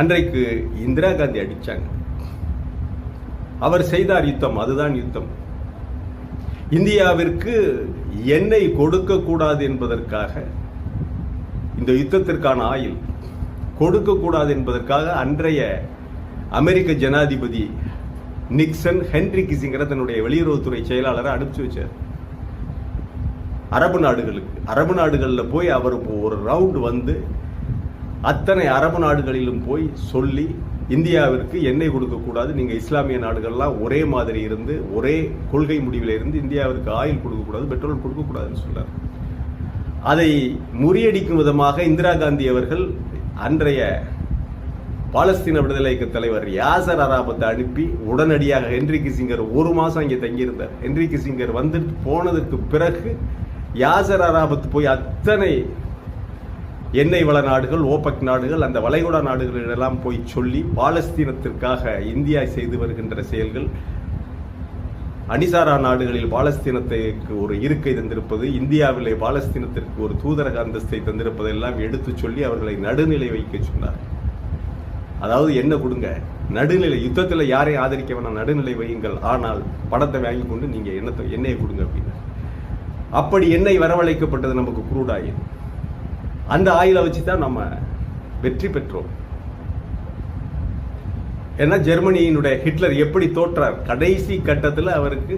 அன்றைக்கு இந்திரா காந்தி அடித்தாங்க அவர் செய்தார் யுத்தம் அதுதான் யுத்தம். இந்தியாவிற்கு எண்ணெய் கொடுக்கக்கூடாது என்பதற்காக இந்த யுத்தத்திற்கான ஆயில் கொடுக்கக்கூடாது என்பதற்காக அன்றைய அமெரிக்க ஜனாதிபதி நிக்சன் ஹென்ரி கிசிங்கரை தன்னுடைய வெளியுறவுத்துறை செயலாளரை அனுப்பிச்சு வச்சார். அரபு நாடுகளுக்கு அரபு நாடுகளில் போய் அவர் ஒரு ரவுண்டு வந்து அத்தனை அரபு நாடுகளிலும் போய் சொல்லி இந்தியாவிற்கு எண்ணெய் கொடுக்கக்கூடாது நீங்கள் இஸ்லாமிய நாடுகள்லாம் ஒரே மாதிரி இருந்து ஒரே கொள்கை முடிவில் இருந்து இந்தியாவிற்கு ஆயில் கொடுக்கக்கூடாது பெட்ரோல் கொடுக்கக்கூடாதுன்னு சொன்னார் அதை முறியடிக்கும் விதமாக இந்திரா காந்தி அவர்கள் அன்றைய பாலஸ்தீன விடுதலைக்கு தலைவர் யாசர் அராபத்தை அனுப்பி உடனடியாக ஹென்ரி கிசிங்கர் ஒரு மாதம் அங்கே தங்கியிருந்தார். ஹென்ரி கிசிங்கர் வந்துட்டு போனதுக்கு பிறகு யாசர் அராபத் போய் அத்தனை எண்ணெய் வள நாடுகள் ஓபக் நாடுகள் அந்த வளைகுடா நாடுகளிடெல்லாம் போய் சொல்லி பாலஸ்தீனத்திற்காக இந்தியா செய்து வருகின்ற செயல்கள். அணிசாரா நாடுகளில் பாலஸ்தீனத்திற்கு ஒரு இருக்கை தந்திருப்பது இந்தியாவிலே பாலஸ்தீனத்திற்கு ஒரு தூதரக அந்தஸ்தை தந்திருப்பதெல்லாம் எடுத்து சொல்லி அவர்களை நடுநிலை வைக்க சொன்னார். அதாவது என்ன கொடுங்க? நடுநிலை யுத்தத்தில் யாரையும் ஆதரிக்க வேணாம் நடுநிலை வையுங்கள். ஆனால் பணத்தை வாங்கி கொண்டு நீங்கள் எண்ணத்தை எண்ணெயை கொடுங்க அப்படின்னு அப்படி எண்ணெய் வரவழைக்கப்பட்டது நமக்கு குரூட் அந்த ஆயிலை வச்சு தான் நம்ம வெற்றி பெற்றோம். ஏன்னா ஜெர்மனியினுடைய ஹிட்லர் எப்படி தோற்றார்? கடைசி கட்டத்தில் அவருக்கு